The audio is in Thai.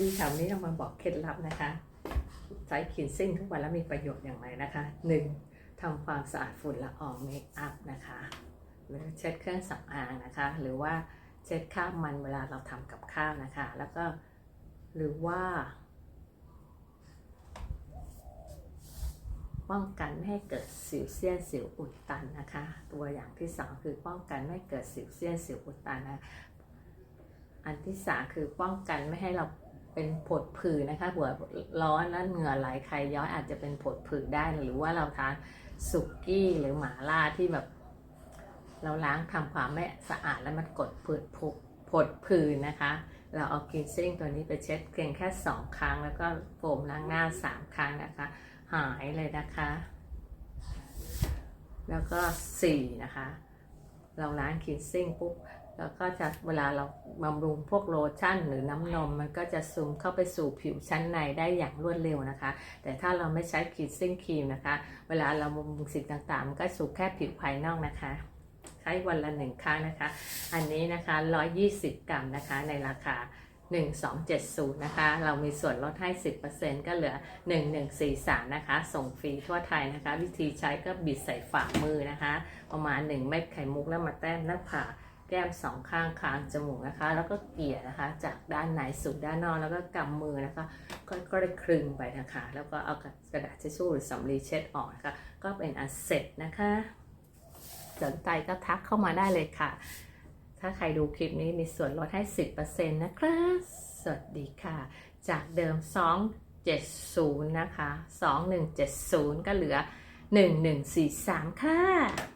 ดีค่ะวันนี้เรามาบอกเคล็ดลับนะคะ ใช้คินซิ่งทุกวันแล้วมีประโยชน์อย่างไรนะคะ 1. ทำความสะอาดฝุ่นละอองเมคอัพนะคะหรือเช็ดเครื่องสำอางนะคะ หรือว่าเช็ดคราบมันเวลาเราทำกับข้าวนะคะ แล้วก็หรือว่า ป้องกันไม่ให้เกิดสิวเซียนสิวอุดตันนะคะ ตัวอย่างที่สองคือป้องกันไม่ให้เกิดสิวเซียนสิวอุดตันนะอันที่สามคือป้องกันไม่ให้เรา เป็นผดผื่นนะคะเผื่อร้อนแล้วเหงื่อไหลใครย้อยอาจจะเป็นผดผื่นได้หรือว่าเราทานสุกี้หรือหมาล่าที่แบบ เราล้างทำความไม่สะอาดแล้วมันกดผดผุผดผื่นนะคะ เราเอากินซิ่งตัวนี้ไปเช็ดเพียงแค่สองครั้ง แล้วก็โฟมล้างหน้าสามครั้งนะคะ หายเลยนะคะ แล้วก็สี่นะคะ เราล้างคินซิ่งปุ๊บ แล้วก็จะเวลาเราบำรุงพวกโลชั่นหรือน้ำนม มันก็จะซึมเข้าไปสู่ผิวชั้นในได้อย่างรวดเร็วนะคะ แต่ถ้าเราไม่ใช้คินซิ่งครีมนะคะ เวลาเราบำรุงสิ่งต่างๆ มันก็สู่แค่ผิวภายนอกนะคะใช้วันละหนึ่งครั้งนะคะ อันนี้นะคะ 120 กรัมนะคะในราคา 1270 นะคะ เรามีส่วนลดให้ 10%ก็เหลือ 1143 นะคะ ส่งฟรีทั่วไทยนะคะ วิธีใช้ก็บิดใส่ฝ่ามือนะคะ ประมาณ 1 เม็ดไข่มุกแล้วมาแต้มหน้าผาก แก้มสองข้างคางจมูกนะคะ แล้วก็เกลี่ยนะคะ จากด้านในสู่ด้านนอกแล้วก็กำมือนะคะก็ก็ได้คลึงไปนะคะ แล้วก็เอากระดาษทิชชู่หรือสำลีเช็ดออกนะคะก็เป็นอันเสร็จนะคะสนใจก็ทักเข้ามาได้เลยค่ะ ถ้าใครดูคลิปนี้มีส่วนลดให้ 10%นะครับ สวัสดีค่ะ จากเดิม 270 นะคะ 2170 ก็เหลือ 1143 ค่ะ